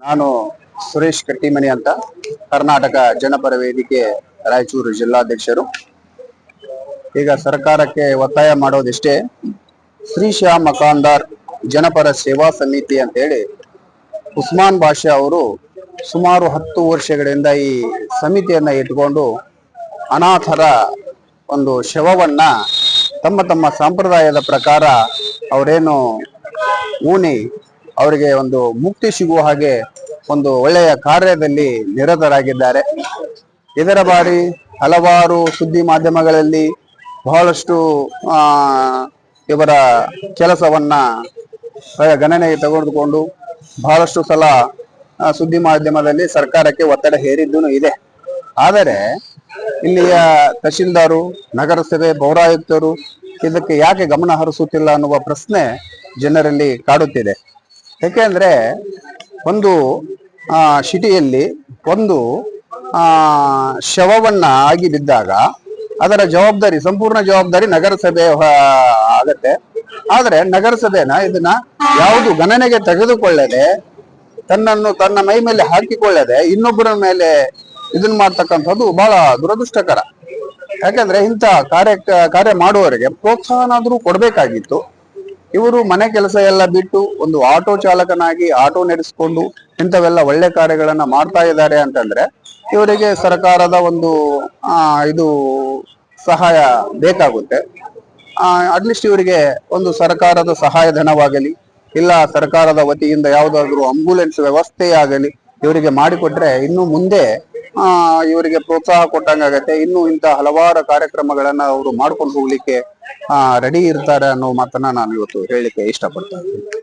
ನಾನು ಸುರೇಶ್ ಕಟ್ಟಿಮನಿ ಅಂತ ಕರ್ನಾಟಕ ಜನಪರ ವೇದಿಕೆ ರಾಯಚೂರು ಜಿಲ್ಲಾಧ್ಯಕ್ಷರು. ಈಗ ಸರ್ಕಾರಕ್ಕೆ ಒತ್ತಾಯ ಮಾಡೋದಿಷ್ಟೇ, ಶ್ರೀ ಶ್ಯಾಮ್ ಮಕಾಂದಾರ್ ಜನಪರ ಸೇವಾ ಸಮಿತಿ ಅಂತ ಹೇಳಿ ಉಸ್ಮಾನ್ ಬಾಷಾ ಅವರು ಸುಮಾರು ಹತ್ತು ವರ್ಷಗಳಿಂದ ಈ ಸಮಿತಿಯನ್ನ ಇಟ್ಕೊಂಡು ಅನಾಥರ ಒಂದು ಶವವನ್ನ ತಮ್ಮ ತಮ್ಮ ಸಂಪ್ರದಾಯದ ಪ್ರಕಾರ ಅವರೇನು ಊನಿ ಅವರಿಗೆ ಒಂದು ಮುಕ್ತಿ ಸಿಗುವ ಹಾಗೆ ಒಂದು ಒಳ್ಳೆಯ ಕಾರ್ಯದಲ್ಲಿ ನಿರತರಾಗಿದ್ದಾರೆ. ಇದರ ಬಾರಿ ಹಲವಾರು ಸುದ್ದಿ ಮಾಧ್ಯಮಗಳಲ್ಲಿ ಬಹಳಷ್ಟು ಇವರ ಕೆಲಸವನ್ನ ಗಣನೆಗೆ ತಗೊಂಡುಕೊಂಡು ಬಹಳಷ್ಟು ಸಲ ಸುದ್ದಿ ಮಾಧ್ಯಮದಲ್ಲಿ ಸರ್ಕಾರಕ್ಕೆ ಒತ್ತಡ ಹೇರಿದ್ದೂ ಇದೆ. ಆದರೆ ಇಲ್ಲಿಯ ತಹಶೀಲ್ದಾರು, ನಗರಸಭೆ ಪೌರಾಯುಕ್ತರು ಇದಕ್ಕೆ ಯಾಕೆ ಗಮನ ಹರಿಸುತ್ತಿಲ್ಲ ಅನ್ನುವ ಪ್ರಶ್ನೆ ಜನರಲ್ಲಿ ಕಾಡುತ್ತಿದೆ. ಯಾಕೆಂದ್ರೆ ಒಂದು ಸಿಟಿಯಲ್ಲಿ ಒಂದು ಶವವನ್ನ ಆಗಿ ಬಿದ್ದಾಗ ಅದರ ಜವಾಬ್ದಾರಿ, ಸಂಪೂರ್ಣ ಜವಾಬ್ದಾರಿ ನಗರಸಭೆ ಆಗತ್ತೆ. ಆದ್ರೆ ನಗರಸಭೆನ ಇದನ್ನ ಯಾವುದು ಗಣನೆಗೆ ತೆಗೆದುಕೊಳ್ಳದೆ, ತನ್ನನ್ನು ತನ್ನ ಮೈ ಮೇಲೆ ಹಾಕಿಕೊಳ್ಳದೆ ಇನ್ನೊಬ್ಬರ ಮೇಲೆ ಇದನ್ನ ಮಾಡ್ತಕ್ಕಂಥದ್ದು ಬಹಳ ದುರದೃಷ್ಟಕರ. ಯಾಕಂದ್ರೆ ಇಂಥ ಕಾರ್ಯ ಕಾರ್ಯ ಮಾಡುವವರಿಗೆ ಪ್ರೋತ್ಸಾಹನಾದ್ರೂ ಕೊಡ್ಬೇಕಾಗಿತ್ತು. ಇವರು ಮನೆ ಕೆಲಸ ಎಲ್ಲ ಬಿಟ್ಟು ಒಂದು ಆಟೋ ಚಾಲಕನಾಗಿ ಆಟೋ ನಡೆಸಿಕೊಂಡು ಇಂಥವೆಲ್ಲ ಒಳ್ಳೆ ಕಾರ್ಯಗಳನ್ನ ಮಾಡ್ತಾ ಇದ್ದಾರೆ ಅಂತಂದ್ರೆ ಇವರಿಗೆ ಸರ್ಕಾರದ ಒಂದು ಇದು ಸಹಾಯ ಬೇಕಾಗುತ್ತೆ. ಅಟ್ಲೀಸ್ಟ್ ಇವರಿಗೆ ಒಂದು ಸರ್ಕಾರದ ಸಹಾಯಧನವಾಗಲಿ, ಇಲ್ಲ ಸರ್ಕಾರದ ವತಿಯಿಂದ ಯಾವುದಾದ್ರೂ ಆಂಬುಲೆನ್ಸ್ ವ್ಯವಸ್ಥೆ ಆಗಲಿ ಇವರಿಗೆ ಮಾಡಿಕೊಟ್ರೆ ಇನ್ನು ಮುಂದೆ ಇವರಿಗೆ ಪ್ರೋತ್ಸಾಹ ಕೊಟ್ಟಂಗಾಗತ್ತೆ ಇನ್ನು ಇಂತ ಹಲವಾರು ಕಾರ್ಯಕ್ರಮಗಳನ್ನ ಅವರು ಮಾಡ್ಕೊಂಡು ಹೋಗ್ಲಿಕ್ಕೆ ರೆಡಿ ಇರ್ತಾರೆ ಅನ್ನೋ ಮಾತನ್ನ ನಾನು ಇವತ್ತು ಹೇಳಲಿಕ್ಕೆ ಇಷ್ಟಪಡ್ತಾ ಇದ್ದೀನಿ.